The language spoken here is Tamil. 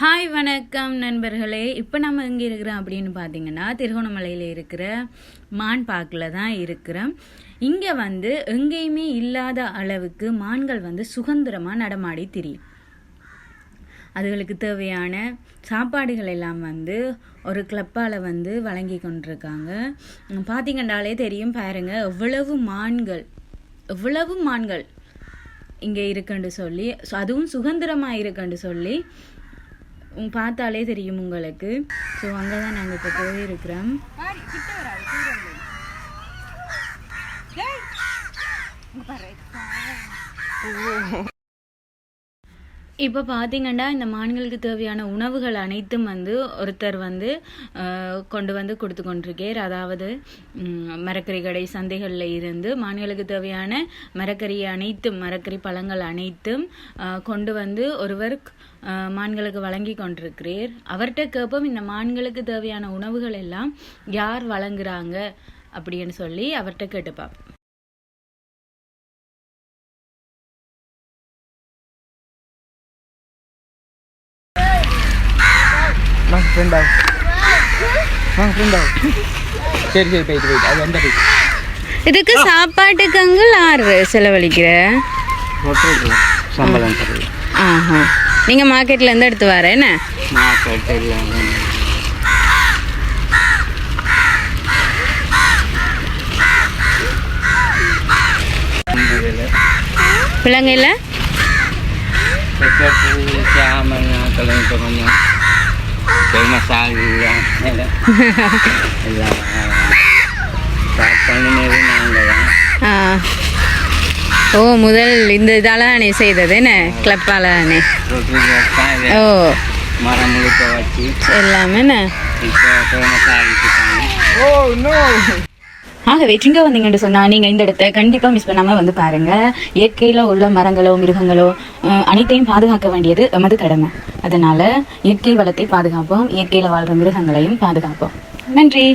ஹாய் வணக்கம் நண்பர்களே. இப்போ நம்ம எங்கே இருக்கிறோம் அப்படின்னு பார்த்தீங்கன்னா திருகோணமலையில் இருக்கிற மான் பார்க்கில் தான் இருக்கிறோம். இங்கே வந்து எங்கேயுமே இல்லாத அளவுக்கு மான்கள் வந்து சுதந்திரமாக நடமாடி திரியும். அதுகளுக்கு தேவையான சாப்பாடுகள் எல்லாம் வந்து ஒரு கிளப்பால் வந்து வழங்கி கொண்டிருக்காங்க. பார்த்திங்கண்டாலே பார்த்தீங்கன்னாலே தெரியும் பாருங்கள் எவ்வளவு மான்கள் எவ்வளவு மான்கள் இங்கே இருக்குன்னு சொல்லி அதுவும் சுதந்திரமாக இருக்குன்னு சொல்லி உம் பார்த்தாலே தெரியும் உங்களுக்கு. ஸோ அங்கே தான் நாங்கள் இப்போ போயிருக்கிறோம். இப்போ பார்த்தீங்கன்னா இந்த மான்களுக்கு தேவையான உணவுகள் அனைத்தும் வந்து ஒருத்தர் வந்து கொண்டு வந்து கொடுத்து கொண்டிருக்கார் அதாவது மரக்கறி கடை சந்தைகளில் இருந்து மான்களுக்கு தேவையான மரக்கறி அனைத்தும் மரக்கறி பழங்கள் அனைத்தும் கொண்டு வந்து ஒருவர் மான்களுக்கு வழங்கி கொண்டிருக்கிறீர் அவர்கிட்ட கேட்போம் இந்த மான்களுக்கு தேவையான உணவுகள் எல்லாம் யார் வழங்குறாங்க அப்படின்னு சொல்லி அவர்கிட்ட கேட்டு வாங்க ஃப்ரெண்ட் ஆகும் வாங்க ஃப்ரெண்ட் ஆகும் சரி சரி போயிட்டு போயிட்டு அது எந்த போயிட்டு இதுக்கு சாப்பாட்டுக்கு அங்கே ஆறு செலவழிக்கிற? சம்பளம் ஆஹா. நீங்கள் மார்க்கெட்லேருந்து எடுத்து வரேன் என்ன? நான் தெரியும் கை மசாலா எல்லாம் எல்லாம் ஸ்டார்ட் பண்ணினது நாங்கள் தான் ஆ ஓ முதல் இந்த இதால தானே செய்தது என்ன? கிளப்பால தானே? ஓ. மரம் முழுக்க வச்சு. எல்லாமே என்ன? இப்போ ஓ நோ ஆகவே ட்ரிங்க வந்தீங்கன்னு சொன்னா நீங்க இந்த இடத்த கண்டிப்பா மிஸ் பண்ணாம வந்து பாருங்க. இயற்கையில உள்ள மரங்களோ மிருகங்களோ அனைத்தையும் பாதுகாக்க வேண்டியது நமது கடமை. அதனால இயற்கை வளத்தை பாதுகாப்போம் இயற்கையில வாழ்ற மிருகங்களையும் பாதுகாப்போம். நன்றி.